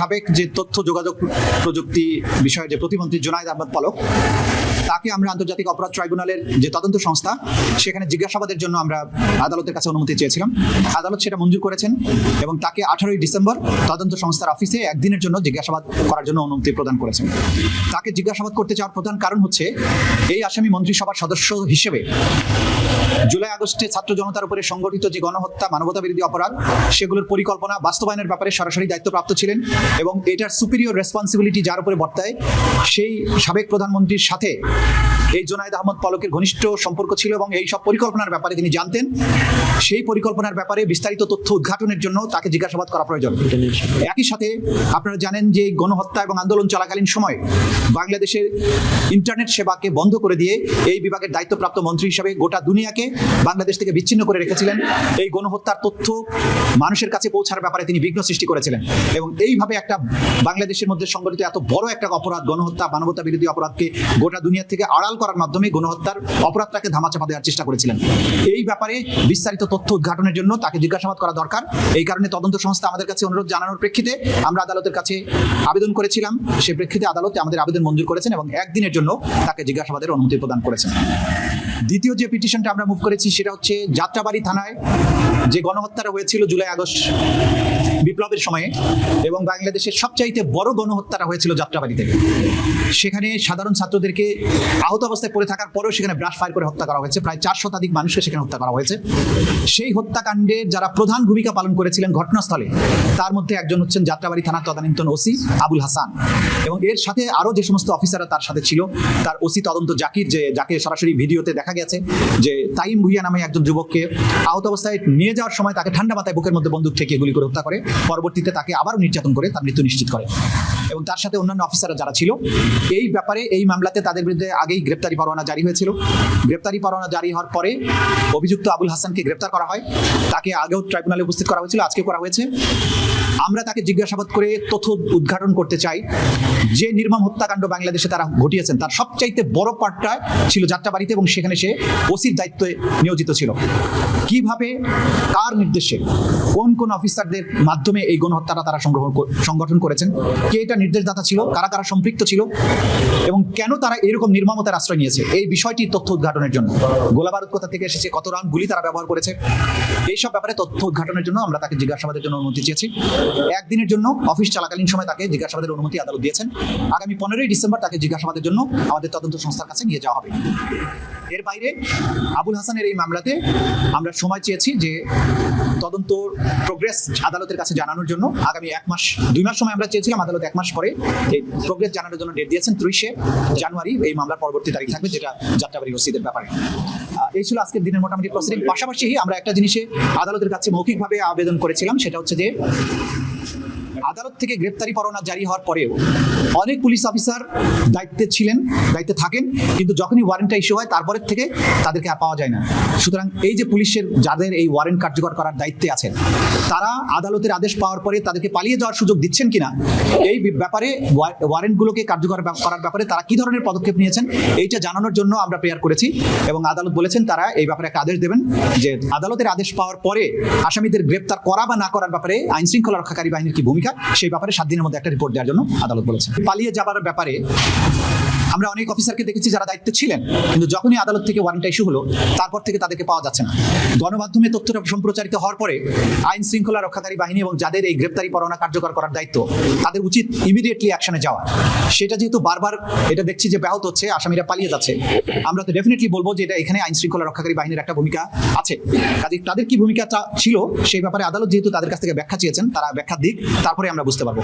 সাবেক যে তথ্য যোগাযোগ প্রযুক্তি বিষয়ে যে প্রতিমন্ত্রী জুনায়দ আহমদ পালক, তাকে আমরা আন্তর্জাতিক অপরাধ ট্রাইব্যুনালের যে তদন্ত সংস্থা, সেখানে জিজ্ঞাসাবাদের জন্য আমরা আদালতের কাছে অনুমতি চেয়েছিলাম। আদালত সেটা মঞ্জুর করেছেন এবং তাকে আঠারোই ডিসেম্বর তদন্ত সংস্থার অফিসে একদিনের জন্য জিজ্ঞাসাবাদ করার জন্য অনুমতি প্রদান করেছেন। তাকে জিজ্ঞাসাবাদ করতে চাওয়ার প্রধান কারণ হচ্ছে, এই আসামি মন্ত্রিসভার সদস্য হিসেবে জুলাই আগস্টে ছাত্র জনতার উপরে সংগঠিত যে গণহত্যা মানবতা বিরোধী অপরাধ, সেগুলোর পরিকল্পনা বাস্তবায়নের ব্যাপারে সরাসরি দায়িত্বপ্রাপ্ত ছিলেন এবং এটার সুপিরিয়র রেসপন্সিবিলিটি যার উপরে বর্তায়, সেই সাবেক প্রধানমন্ত্রীর সাথে এই জোনায়দ আহমদ পলকের ঘনিষ্ঠ সম্পর্ক ছিল এবং এই সব পরিকল্পনার ব্যাপারে তিনি জানতেন। সেই পরিকল্পনার ব্যাপারে বিস্তারিত তথ্য উদ্ঘাটনের জন্য তাকে জিজ্ঞাসাবাদ করা প্রয়োজন। একই সাথে আপনারা জানেন যে গণহত্যা এবং আন্দোলন চলাকালীন সময় বাংলাদেশের ইন্টারনেট সেবাকে বন্ধ করে দিয়ে এই বিভাগের দায়িত্বপ্রাপ্ত মন্ত্রী হিসাবে গোটা দুনিয়াকে বাংলাদেশ থেকে বিচ্ছিন্ন করে রেখেছিলেন। এই গণহত্যার তথ্য মানুষের কাছে পৌঁছার ব্যাপারে তিনি বিঘ্ন সৃষ্টি করেছিলেন এবং এইভাবে একটা বাংলাদেশের মধ্যে সংগঠিত এত বড় একটা অপরাধ, গণহত্যা মানবতা বিরোধী অপরাধকে গোটা দুনিয়া থেকে আড়াল করার মাধ্যমে গণহত্যার অপরাধটাকে ধামাচাপা দেওয়ার চেষ্টা করেছিলেন। এই ব্যাপারে বিস্তারিত তথ্য উদ্ঘাটনের জন্য তাকে জিজ্ঞাসাবাদ করা দরকার। এই কারণে তদন্ত সংস্থা আমাদের কাছে অনুরোধ জানানোর প্রেক্ষিতে আমরা আদালতের কাছে আবেদন করেছিলাম। সে প্রেক্ষিতে আদালত আমাদের আবেদন মঞ্জুর করেছেন এবং একদিনের জন্য তাকে জিজ্ঞাসাবাদের অনুমতি প্রদান করেছেন। দ্বিতীয় যে পিটিশনটা আমরা মুভ করেছি সেটা হচ্ছে যাত্রাবাড়ি থানায় যে গণহত্যাটা হয়েছিল জুলাই আগস্ট বিপ্লবের সময়ে এবং বাংলাদেশের সবচাইতে বড় গণহত্যাটা হয়েছিল যাত্রাবাড়িতে সেখানে সাধারণ ছাত্রদেরকে আহত অবস্থায় পড়ে থাকার পরেও সেখানে ব্রাশ ফায়ার করে হত্যা করা হয়েছে। প্রায় চার শতাধিক মানুষকে সেখানে হত্যা করা হয়েছে। সেই হত্যাকাণ্ডে যারা প্রধান ভূমিকা পালন করেছিলেন ঘটনাস্থলে, তার মধ্যে একজন হচ্ছেন যাত্রাবাড়ি থানার তদানীন্তন ওসি আবুল হাসান। এবং এর সাথে আরও যে সমস্ত অফিসাররা তার সাথে ছিল, তার ওসি তদন্ত জাকির, যে যাকে সরাসরি ভিডিওতে দেখা গেছে, যে তাইম ভুইয়া নামে একজন যুবককে আহত অবস্থায় নিয়ে যাওয়ার সময় তাকে ঠান্ডা মাথায় বুকের মধ্যে বন্দুক ঠেকিয়ে গুলি করে হত্যা করে। পরবর্তীতে তাকে আবারও নির্যাতন করে তার মৃত্যু নিশ্চিত করে। এবং তার সাথে অন্যান্য অফিসাররা যারা ছিল, এই ব্যাপারে, এই মামলাতে তাদের বিরুদ্ধে আগেই গ্রেপ্তারি পরোয়ানা জারি হয়েছিল। গ্রেপ্তারি পরোয়ানা জারি হওয়ার পরে অভিযুক্ত আবুল হাসানকে গ্রেপ্তার করা হয়। তাকে আগেও ট্রাইব্যুনালে উপস্থিত করা হয়েছিল আজকে করা হয়েছে। আমরা তাকে জিজ্ঞাসাবাদ করে তথ্য উদ্ঘাটন করতে চাই। যে নির্মম হত্যাকাণ্ড বাংলাদেশে তারা ঘটিয়েছেন, তার সবচাইতে বড় পার্টটা ছিল যাত্রাবাড়িতে এবং সেখানে সে ওসির দায়িত্বে নিয়োজিত ছিল। কীভাবে কার নির্দেশে কোন কোন অফিসারদের মাধ্যমে এই গণহত্যাটা তারা সংগ্রহ সংগঠন করেছেন? কে এটা নির্দেশদাতা ছিল? কারা কারা সম্পৃক্ত ছিল? এবং কেন তারা এরকম নির্মমতার আশ্রয় নিয়েছে? এই বিষয়টি তথ্য উদ্ঘাটনের জন্য। গোলাবারুদ কোথা থেকে এসেছে, কত রাউন্ড গুলি তারা ব্যবহার করেছে? এইসব ব্যাপারে তথ্য উদ্ঘাটনের জন্য আমরা তাকে জিজ্ঞাসাবাদের জন্য অনুমতি চেয়েছি। একদিনের জন্য অফিস চলাকালীন সময় তাকে জিজ্ঞাসাবাদের অনুমতি আদালত দিয়েছেন। আগামী পনেরোই ডিসেম্বর তাকে জিজ্ঞাসাবাদের জন্য আমাদের তদন্ত সংস্থার কাছে নিয়ে যাওয়া হবে। এর বাইরে আবুল হাসানের এই মামলাতে আমরা সময় চেয়েছি যে তদন্ত প্রোগ্রেস আদালতের কাছে জানানোর জন্য। আগামী এক মাস, দুই মাস সময় আমরা চেয়েছিলাম, আদালত এক মাস পরে এই প্রোগ্রেস জানানোর জন্য ডেট দিয়েছেন, ত্রিশে জানুয়ারি এই মামলার পরবর্তী তারিখ থাকবে, যেটা যাত্রাবাড়ি রসিদের ব্যাপারে। এই ছিল আজকের দিনের মোটামুটি প্রসিডিং পাশাপাশি আমরা একটা জিনিসে আদালতের কাছে মৌখিকভাবে আবেদন করেছিলাম, সেটা হচ্ছে যে আদালত থেকে গ্রেপ্তারি পরোয়ানা জারি হওয়ার পরেও অনেক পুলিশ অফিসার দায়িত্বে ছিলেন, দায়িত্বে থাকেন, কিন্তু যখনই ওয়ারেন্টটা ইস্যু হয়, তারপরের থেকে তাদেরকে আর পাওয়া যায় না। সুতরাং এই যে পুলিশের, যাদের এই ওয়ারেন্ট কার্যকর করার দায়িত্বে আছেন, তারা আদালতের আদেশ পাওয়ার পরে তাদেরকে পালিয়ে যাওয়ার সুযোগ দিচ্ছেন কিনা, এই ব্যাপারে ওয়া- ওয়ারেন্টগুলোকে কার্যকর করার ব্যাপারে তারা কি ধরনের পদক্ষেপ নিয়েছেন, এইটা জানানোর জন্য আমরা প্রেয়ার করেছি এবং আদালত বলেছেন তারা এই ব্যাপারে একটা আদেশ দেবেন যে আদালতের আদেশ পাওয়ার পরে আসামিদের গ্রেপ্তার করা বা না করার ব্যাপারে আইন শৃঙ্খলা রক্ষাকারী বাহিনীর কি ভূমিকা সেই ব্যাপারে সাত দিনের মধ্যে একটা রিপোর্ট দেওয়ার জন্য আদালত বলেছে পালিয়ে যাবার ব্যাপারে আমরা অনেক অফিসারকে দেখেছি যারা দায়িত্বে ছিলেন, কিন্তু যখনই আদালত থেকে ওয়ারেন্টটা ইস্যু হলো, তারপর থেকে তাদেরকে পাওয়া যাচ্ছে না। গণমাধ্যমে তথ্যটা সম্প্রচারিত হওয়ার পরে আইন শৃঙ্খলা রক্ষাকারী বাহিনী এবং যাদের এই গ্রেপ্তারি পরোয়ানা কার্যকর করার দায়িত্ব, তাদের উচিত ইমিডিয়েটলি অ্যাকশনে যাওয়া। সেটা যেহেতু বারবার এটা দেখছি যে ব্যাহত হচ্ছে, আসামিরা পালিয়ে যাচ্ছে, আমরা তো ডেফিনেটলি বলব যে এটা এখানে আইন শৃঙ্খলা রক্ষাকারী বাহিনীর একটা ভূমিকা আছে। কাজে তাদের কি ভূমিকাটা ছিল, সেই ব্যাপারে আদালত যেহেতু তাদের কাছ থেকে ব্যাখ্যা চেয়েছেন, তারা ব্যাখ্যা দিক, তারপরে আমরা বুঝতে পারব।